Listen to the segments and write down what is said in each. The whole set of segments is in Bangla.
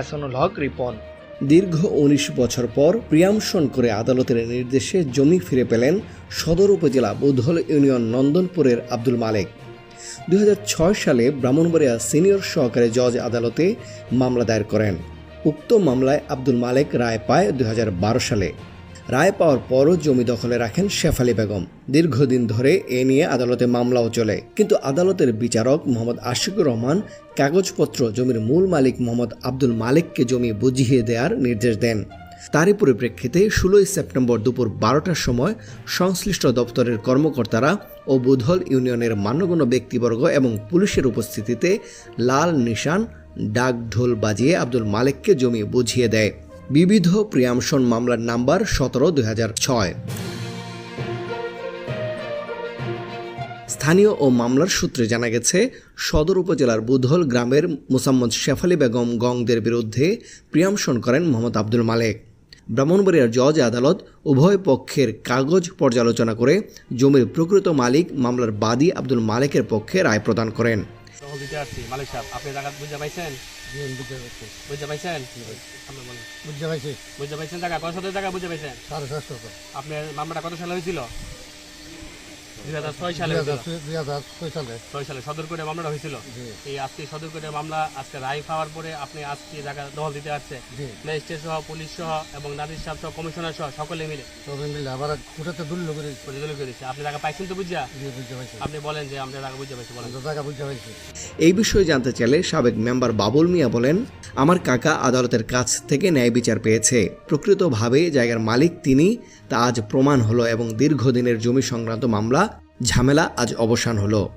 এসনুল হক রিপন। দীর্ঘ উনিশ বছর পর প্রিয়ামশন করে আদালতের নির্দেশে জমি ফিরে পেলেন সদর উপজেলা বুধল ইউনিয়ন নন্দনপুরের আব্দুল মালেক। দুই হাজার ছয় সালে ব্রাহ্মণবাড়িয়া সিনিয়র সহকারী জজ আদালতে মামলা দায়ের করেন। উক্ত মামলায় আব্দুল মালেক রায় পায় দুই হাজার বারো সালে। রায় পাওয়ার পরও জমি দখলে রাখেন শেফালি বেগম। দীর্ঘদিন ধরে এ নিয়ে আদালতে মামলাও চলে। কিন্তু আদালতের বিচারক মোহাম্মদ আশিকুর রহমান কাগজপত্র জমির মূল মালিক মোহাম্মদ আব্দুল মালিককে জমি বুঝিয়ে দেওয়ার নির্দেশ দেন। তারই পরিপ্রেক্ষিতে ষোলোই সেপ্টেম্বর দুপুর বারোটার সময় সংশ্লিষ্ট দপ্তরের কর্মকর্তারা ও বুধল ইউনিয়নের মান্যগণ্য ব্যক্তিবর্গ এবং পুলিশের উপস্থিতিতে লাল নিশান ডাক ঢোল বাজিয়ে আব্দুল মালিককে জমি বুঝিয়ে দেয়। বিবিধ প্রিয়ামশন মামলার নাম্বার সতেরো, দুই স্থানীয় ও মামলার সূত্রে জানা গেছে, সদর উপজেলার বুধল গ্রামের মুসাম্মদ শেফালি বেগম গংদের বিরুদ্ধে প্রিয়ামশন করেন মোহাম্মদ আব্দুল মালেক। ব্রাহ্মণবাড়িয়ার জজ আদালত উভয় পক্ষের কাগজ পর্যালোচনা করে জমির প্রকৃত মালিক মামলার বাদী আব্দুল মালেকের পক্ষে রায় প্রদান করেন। দিতে আসছি মালিক সাহেব আপনি জায়গা বুঝতে পাইছেন? বুঝতে পাইছেন? আপনি বলেন। বুঝতে পাইছি বুঝতে পাইছেন জায়গা? কত শত জায়গা বুঝতে পাইছেন? সাড়ে সাতশো আপনার মামলাটা কত সালে হয়েছিল? সালে হয়েছিল। সদর করে মামলাটা এই আজকে সদর করে মামলা আজকে রায় পাওয়ার পরে আপনি আজকে জায়গা দখল দিতে আসছে। ম্যাজিস্ট্রেট সহ পুলিশ সহ এবং নাদির সাহেব সহ কমিশনার সহ সকলে মিলে। মিলে আবার দুল্লো করে আপনি জায়গা পাইছেন তো বুঝা আপনি বলেন যে আমরা জায়গা বুঝতে পাইছি বলেন। জায়গা বুঝতে এই বিষয়ে জানতে চাইলে সাবেক মেম্বার বাবুল মিয়া বলেন আমার কাকা আদালতের কাছ থেকে ন্যায় বিচার পেয়েছে। প্রকৃতভাবে জায়গার মালিক তিনি। তা আজ প্রমাণ হলো এবং দীর্ঘদিনের জমি সংক্রান্ত মামলা ঝামেলা আজ অবসান হলো।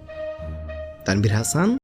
তানভীর হাসান